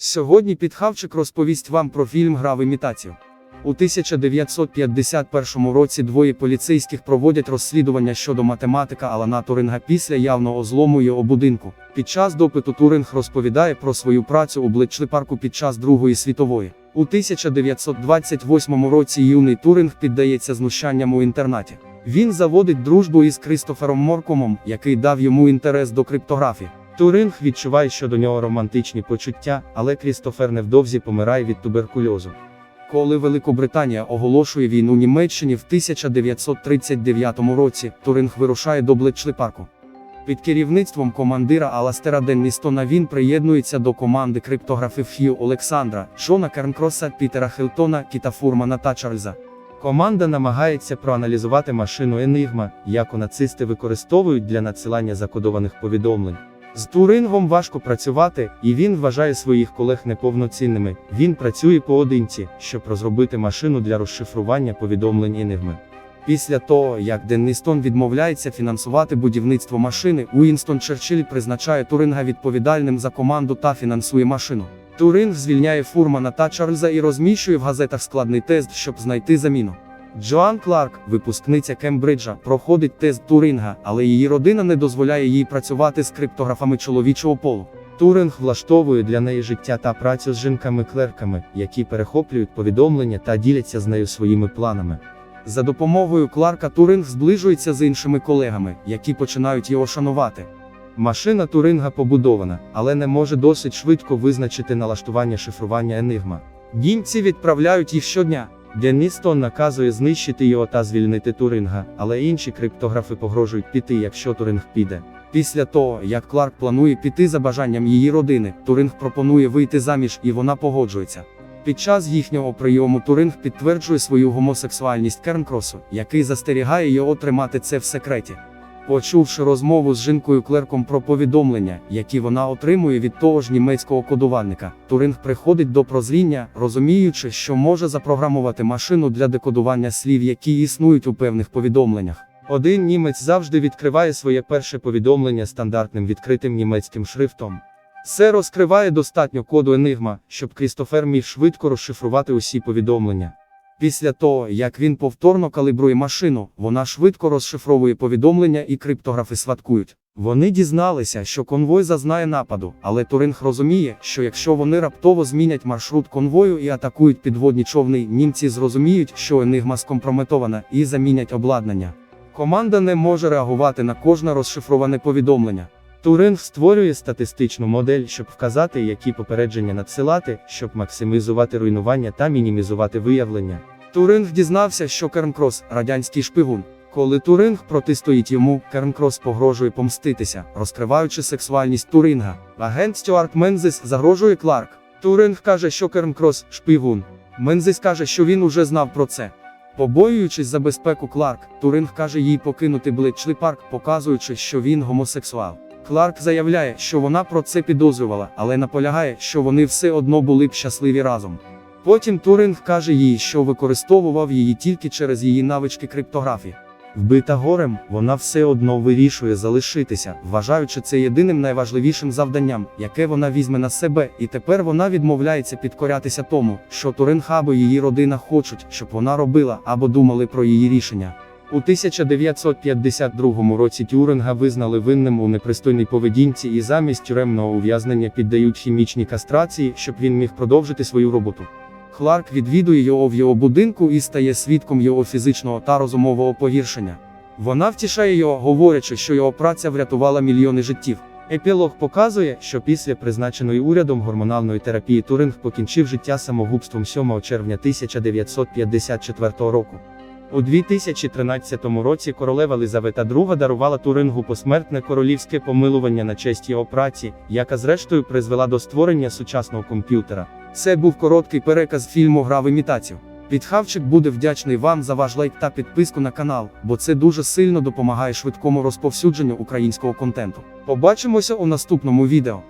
Сьогодні підхавчик розповість вам про фільм Гра в імітацію. У 1951 році двоє поліцейських проводять розслідування щодо математика Алана Туринга після явного злому його будинку. Під час допиту Туринг розповідає про свою працю у Блетчлі парку під час Другої світової. У 1928 році юний Туринг піддається знущанням у інтернаті. Він заводить дружбу із Кристофером Моркомом, який дав йому інтерес до криптографії. Туринг відчуває щодо нього романтичні почуття, але Крістофер невдовзі помирає від туберкульозу. Коли Великобританія оголошує війну Німеччині в 1939 році, Туринг вирушає до Блетчлепарку. Під керівництвом командира Аластера Денністона він приєднується до команди криптографів Хью Олександра, Шона Кернкроса, Пітера Хилтона, Кіта Фурмана та Чарльза. Команда намагається проаналізувати машину Енигма, яку нацисти використовують для надсилання закодованих повідомлень. З Турингом важко працювати, і він вважає своїх колег неповноцінними. Він працює поодинці, щоб розробити машину для розшифрування повідомлень Енигми. Після того, як Денністон відмовляється фінансувати будівництво машини, Уінстон Черчилль призначає Туринга відповідальним за команду та фінансує машину. Туринг звільняє Фурмана та Чарльза і розміщує в газетах складний тест, щоб знайти заміну. Джоан Кларк, випускниця Кембриджа, проходить тест Туринга, але її родина не дозволяє їй працювати з криптографами чоловічого полу. Туринг влаштовує для неї життя та працю з жінками-клерками, які перехоплюють повідомлення та діляться з нею своїми планами. За допомогою Кларка Туринг зближується з іншими колегами, які починають його шанувати. Машина Туринга побудована, але не може досить швидко визначити налаштування шифрування Енигма. Німці відправляють їх щодня. Денністон наказує знищити його та звільнити Туринга, але інші криптографи погрожують піти, якщо Туринг піде. Після того, як Кларк планує піти за бажанням її родини, Туринг пропонує вийти заміж і вона погоджується. Під час їхнього прийому Туринг підтверджує свою гомосексуальність Кернкросу, який застерігає його тримати це в секреті. Почувши розмову з жінкою клерком про повідомлення, які вона отримує від того ж німецького кодувальника, Туринг приходить до прозріння, розуміючи, що може запрограмувати машину для декодування слів, які існують у певних повідомленнях. Один німець завжди відкриває своє перше повідомлення стандартним відкритим німецьким шрифтом. Це розкриває достатньо коду Енигма, щоб Крістофер міг швидко розшифрувати усі повідомлення. Після того, як він повторно калібрує машину, вона швидко розшифровує повідомлення і криптографи сваткують. Вони дізналися, що конвой зазнає нападу, але Туринг розуміє, що якщо вони раптово змінять маршрут конвою і атакують підводні човни, німці зрозуміють, що енигма скомпрометована, і замінять обладнання. Команда не може реагувати на кожне розшифроване повідомлення. Туринг створює статистичну модель, щоб вказати, які попередження надсилати, щоб максимізувати руйнування та мінімізувати виявлення. Туринг дізнався, що Кернкрос – радянський шпигун. Коли Туринг протистоїть йому, Кернкрос погрожує помститися, розкриваючи сексуальність Туринга. Агент Стюарт Мензис загрожує Кларк. Туринг каже, що Кернкрос – шпигун. Мензис каже, що він уже знав про це. Побоюючись за безпеку Кларк, Туринг каже їй покинути Блетчлі парк, показуючи, що він гомосексуал. Кларк заявляє, що вона про це підозрювала, але наполягає, що вони все одно були б щасливі разом. Потім Туринг каже їй, що використовував її тільки через її навички криптографії. Вбита горем, вона все одно вирішує залишитися, Вважаючи це єдиним найважливішим завданням, яке вона візьме на себе, і тепер вона відмовляється підкорятися тому, що Туринг або її родина хочуть, щоб вона робила, або думали про її рішення. У 1952 році Тюринга визнали винним у непристойній поведінці і замість тюремного ув'язнення піддають хімічній кастрації, щоб він міг продовжити свою роботу. Кларк відвідує його в його будинку і стає свідком його фізичного та розумового погіршення. Вона втішає його, говорячи, що його праця врятувала мільйони життів. Епілог показує, що після призначеної урядом гормональної терапії Туринг покінчив життя самогубством 7 червня 1954 року. У 2013 році королева Лизавета II дарувала Турингу посмертне королівське помилування на честь його праці, яка зрештою призвела до створення сучасного комп'ютера. Це був короткий переказ фільму Гра в імітацію. Підхавчик буде вдячний вам за ваш лайк та підписку на канал, бо це дуже сильно допомагає швидкому розповсюдженню українського контенту. Побачимося у наступному відео.